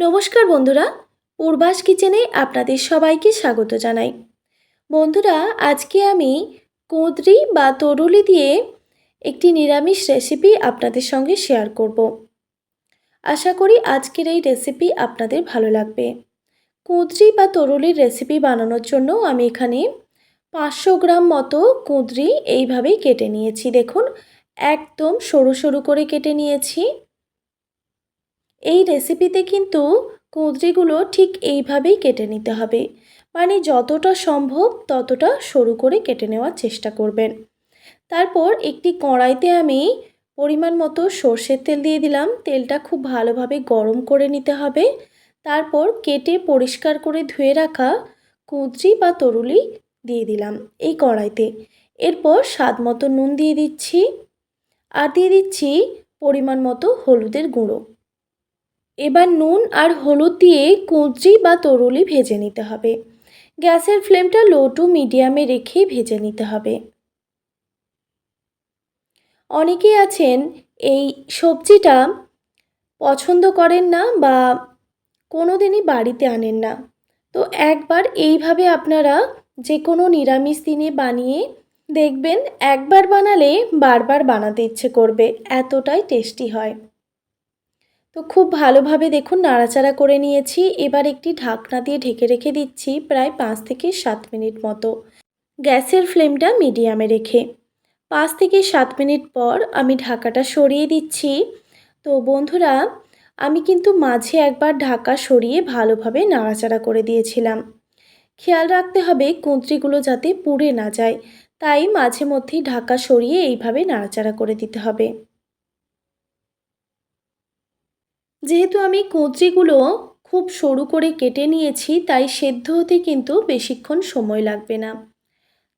নমস্কার বন্ধুরা, পূর্বাস কিচেনে আপনাদের সবাইকে স্বাগত জানাই। বন্ধুরা, আজকে আমি কুঁদরি বা তরুলি দিয়ে একটি নিরামিষ রেসিপি আপনাদের সঙ্গে শেয়ার করব। আশা করি আজকের এই রেসিপি আপনাদের ভালো লাগবে। কুঁদরি বা তরুলির রেসিপি বানানোর জন্য আমি এখানে পাঁচশো গ্রাম মতো কুঁদরি এইভাবেই কেটে নিয়েছি। দেখুন, একদম সরু সরু করে কেটে নিয়েছি। এই রেসিপিতে কিন্তু কুঁদরিগুলো ঠিক এইভাবেই কেটে নিতে হবে। মানে যতটা সম্ভব ততটা সরু করে কেটে নেওয়ার চেষ্টা করবেন। তারপর একটি কড়াইতে আমি পরিমাণ মতো সর্ষের তেল দিয়ে দিলাম। তেলটা খুব ভালোভাবে গরম করে নিতে হবে। তারপর কেটে পরিষ্কার করে ধুয়ে রাখা কুঁদরি বা তরুলি দিয়ে দিলাম এই কড়াইতে। এরপর স্বাদ মতো নুন দিয়ে দিচ্ছি। আর দিয়ে দিচ্ছি পরিমাণ মতো হলুদের গুঁড়ো। এবার নুন আর হলুদ দিয়ে কুঁচি বা তরুলি ভেজে নিতে হবে। গ্যাসের ফ্লেমটা লো টু মিডিয়ামে রেখেই ভেজে নিতে হবে। অনেকেই আছেন, এই সবজিটা পছন্দ করেন না বা কোনো দিনই বাড়িতে আনেন না। তো একবার এইভাবে আপনারা যে কোনো নিরামিষ দিনে বানিয়ে দেখবেন, একবার বানালে বারবার বানাতে ইচ্ছে করবে, এতটাই টেস্টি হয়। তো খুব ভালোভাবে দেখুন নাড়াচাড়া করে নিয়েছি। এবার একটি ঢাকনা দিয়ে ঢেকে রেখে দিচ্ছি প্রায় পাঁচ থেকে সাত মিনিট মতো। গ্যাসের ফ্লেমটা মিডিয়ামে রেখে। পাঁচ থেকে সাত মিনিট পর আমি ঢাকাটা সরিয়ে দিচ্ছি। তো বন্ধুরা, আমি কিন্তু মাঝে একবার ঢাকা সরিয়ে ভালোভাবে নাড়াচাড়া করে দিয়েছিলাম। খেয়াল রাখতে হবে কুঁদরিগুলো যাতে পুড়ে না যায়। তাই মাঝে মধ্যেই ঢাকা সরিয়ে এইভাবে নাড়াচাড়া করে দিতে হবে। যেহেতু আমি কুঁদরিগুলো খুব সরু করে কেটে নিয়েছি, তাই সেদ্ধ হতে কিন্তু বেশিক্ষণ সময় লাগবে না।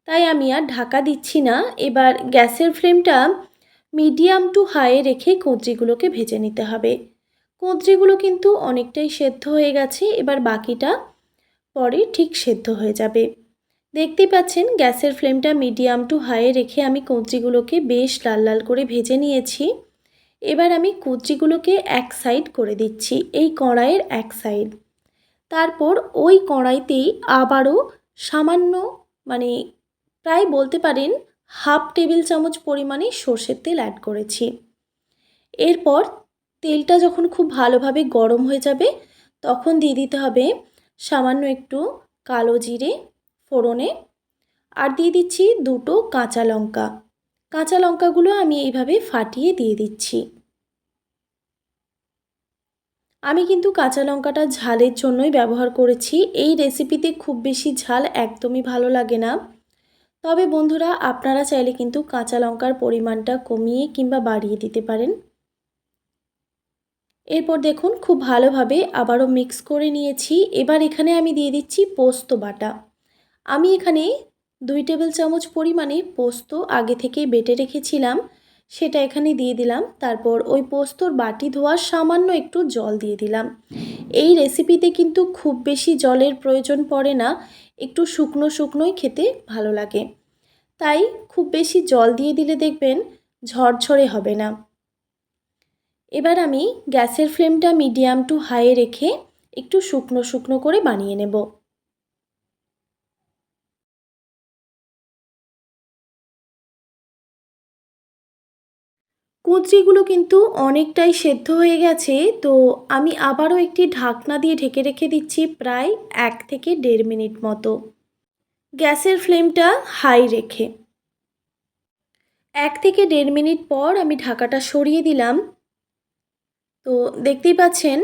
তাই আমি আর ঢাকা দিচ্ছি না। এবার গ্যাসের ফ্লেমটা মিডিয়াম টু হাইয়ে রেখে কুঁদরিগুলোকে ভেজে নিতে হবে। কুঁদরিগুলো কিন্তু অনেকটাই সেদ্ধ হয়ে গেছে, এবার বাকিটা পরে ঠিক সেদ্ধ হয়ে যাবে। দেখতে পাচ্ছেন, গ্যাসের ফ্লেমটা মিডিয়াম টু হাইয়ে রেখে আমি কুঁদরিগুলোকে বেশ লাল লাল করে ভেজে নিয়েছি। এবার আমি কুচিগুলোকে এক সাইড করে দিচ্ছি, এই কড়াইয়ের এক সাইড তারপর ওই কড়াইতেই আবারও সামান্য মানে প্রায় বলতে পারেন হাফ টেবিল চামচ পরিমাণে সর্ষের তেল অ্যাড করেছি। এরপর তেলটা যখন খুব ভালোভাবে গরম হয়ে যাবে, তখন দিয়ে দিতে হবে সামান্য একটু কালো জিরে ফোড়নে। আর দিয়ে দিচ্ছি দুটো কাঁচা লঙ্কা। কাঁচা লঙ্কাগুলো আমি এইভাবে ফাটিয়ে দিয়ে দিচ্ছি। আমি কিন্তু কাঁচা লঙ্কাটা ঝালের জন্যই ব্যবহার করেছি। এই রেসিপিতে খুব বেশি ঝাল একদমই ভালো লাগে না। তবে বন্ধুরা, আপনারা চাইলে কিন্তু কাঁচা লঙ্কার পরিমাণটা কমিয়ে কিংবা বাড়িয়ে দিতে পারেন। এরপর দেখুন, খুব ভালোভাবে আবারও মিক্স করে নিয়েছি। এবার এখানে আমি দিয়ে দিচ্ছি পোস্ত বাটা। আমি এখানে দুই টেবিল চামচ পরিমাণে পোস্ত আগে থেকেই বেটে রেখেছিলাম, সেটা এখানে দিয়ে দিলাম। তারপর ওই পোস্তর বাটি ধোয়ার সামান্য একটু জল দিয়ে দিলাম। এই রেসিপিতে কিন্তু খুব বেশি জলের প্রয়োজন পড়ে না, একটু শুকনো শুকনোই খেতে ভালো লাগে। তাই খুব বেশি জল দিয়ে দিলে দেখবেন ঝরঝরে হবে না। এবার আমি গ্যাসের ফ্লেমটা মিডিয়াম টু হাইয়ে রেখে একটু শুকনো শুকনো করে বানিয়ে নেব। কুঁচড়িগুলো কিন্তু অনেকটাই সেদ্ধ হয়ে গেছে, তো আমি আবারও একটি ঢাকনা দিয়ে ঢেকে রেখে দিচ্ছি প্রায় এক থেকে দেড় মিনিট মতো। গ্যাসের ফ্লেমটা হাই রেখে। এক থেকে দেড় মিনিট পর আমি ঢাকাটা সরিয়ে দিলাম। তো দেখতেই পাচ্ছেন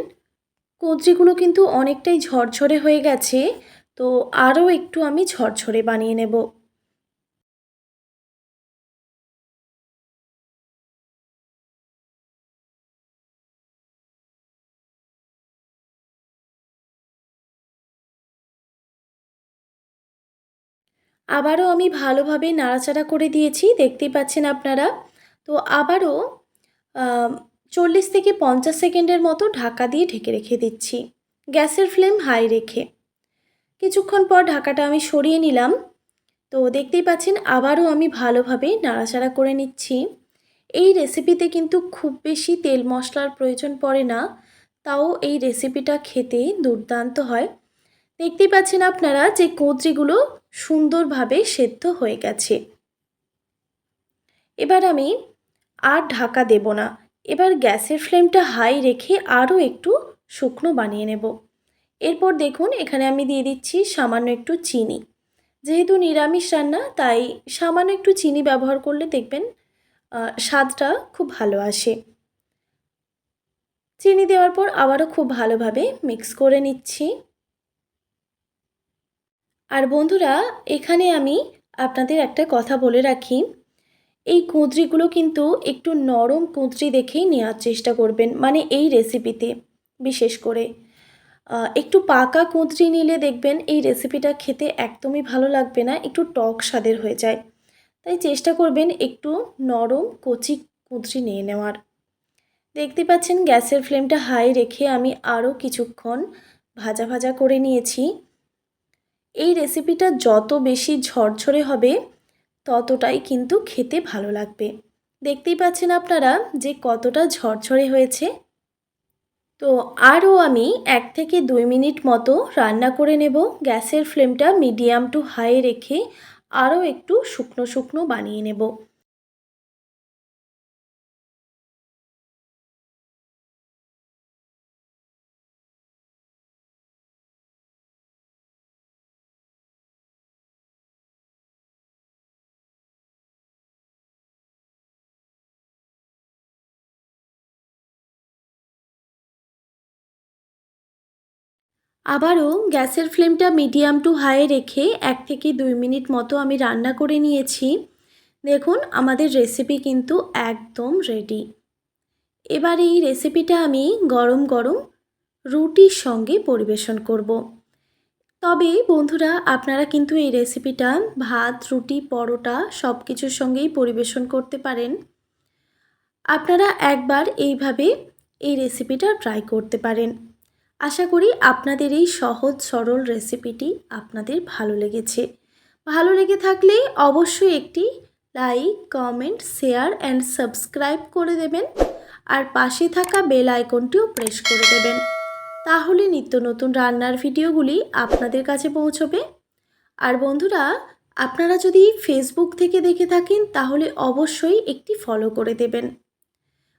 কুঁচড়িগুলো কিন্তু অনেকটাই ঝরঝরে হয়ে গেছে, তো আরও একটু আমি ঝরঝরে বানিয়ে নেব। আবারও আমি ভালোভাবে নাড়াচাড়া করে দিয়েছি, দেখতেই পাচ্ছেন আপনারা। তো আবারও চল্লিশ থেকে পঞ্চাশ সেকেন্ডের মতো ঢাকা দিয়ে ঢেকে রেখে দিচ্ছি। গ্যাসের ফ্লেম হাই রেখে। কিছুক্ষণ পর ঢাকাটা আমি সরিয়ে নিলাম। তো দেখতেই পাচ্ছেন, আবারও আমি ভালোভাবে নাড়াচাড়া করে নিচ্ছি। এই রেসিপিতে কিন্তু খুব বেশি তেল মশলার প্রয়োজন পড়ে না, তাও এই রেসিপিটা খেতে দুর্দান্ত হয়। দেখতেই পাচ্ছেন আপনারা যে কোঁচড়িগুলো সুন্দরভাবে সেদ্ধ হয়ে গেছে। এবার আমি আর ঢাকা দেব না। এবার গ্যাসের ফ্লেমটা হাই রেখে আরও একটু শুকনো বানিয়ে নেব। এরপর দেখুন, এখানে আমি দিয়ে দিচ্ছি সামান্য একটু চিনি। যেহেতু নিরামিষ রান্না, তাই সামান্য একটু চিনি ব্যবহার করলে দেখবেন স্বাদটা খুব ভালো আসে। চিনি দেওয়ার পর আবারও খুব ভালোভাবে মিক্স করে নিচ্ছি। আর বন্ধুরা, এখানে আমি আপনাদের একটা কথা বলে রাখি। এই কুঁদরিগুলো কিন্তু একটু নরম কুঁদরি দেখেই নেওয়ার চেষ্টা করবেন মানে এই রেসিপিতে বিশেষ করে। একটু পাকা কুঁদরি নিলে দেখবেন এই রেসিপিটা খেতে একদমই ভালো লাগবে না, একটু টক স্বাদের হয়ে যায়। তাই চেষ্টা করবেন একটু নরম কচি কুঁদরি নিয়ে নেওয়ার। দেখতে পাচ্ছেন গ্যাসের ফ্লেমটা হাই রেখে আমি আরও কিছুক্ষণ ভাজা ভাজা করে নিয়েছি। এই রেসিপিটা যত বেশি ঝরঝরে হবে, ততটাই কিন্তু খেতে ভালো লাগবে। দেখতেই পাচ্ছেন আপনারা যে কতটা ঝরঝরে হয়েছে। তো আরও আমি এক থেকে দুই মিনিট মতো রান্না করে নেব। গ্যাসের ফ্লেমটা মিডিয়াম টু হাই রেখে আরও একটু শুকনো শুকনো বানিয়ে নেব। আবারও গ্যাসের ফ্লেমটা মিডিয়াম টু হাই রেখে এক থেকে দুই মিনিট মতো আমি রান্না করে নিয়েছি। দেখুন, আমাদের রেসিপি কিন্তু একদম রেডি এবার এই রেসিপিটা আমি গরম গরম রুটির সঙ্গে পরিবেশন করব। তবে বন্ধুরা, আপনারা কিন্তু এই রেসিপিটা ভাত, রুটি, পরোটা সব কিছুর সঙ্গেই পরিবেশন করতে পারেন। আপনারা একবার এইভাবে এই রেসিপিটা ট্রাই করতে পারেন। আশা করি আপনাদের এই সহজ, সরল রেসিপিটি আপনাদের ভালো লেগেছে। ভালো লেগে থাকলে অবশ্যই একটি like comment share and subscribe করে দেবেন আর পাশে থাকা বেল আইকনটিও প্রেস করে দেবেন। তাহলে নিত্য নতুন রান্নার ভিডিওগুলি আপনাদের কাছে পৌঁছবে। আর বন্ধুরা, আপনারা যদি ফেসবুক থেকে দেখে থাকেন, তাহলে অবশ্যই একটি ফলো করে দেবেন।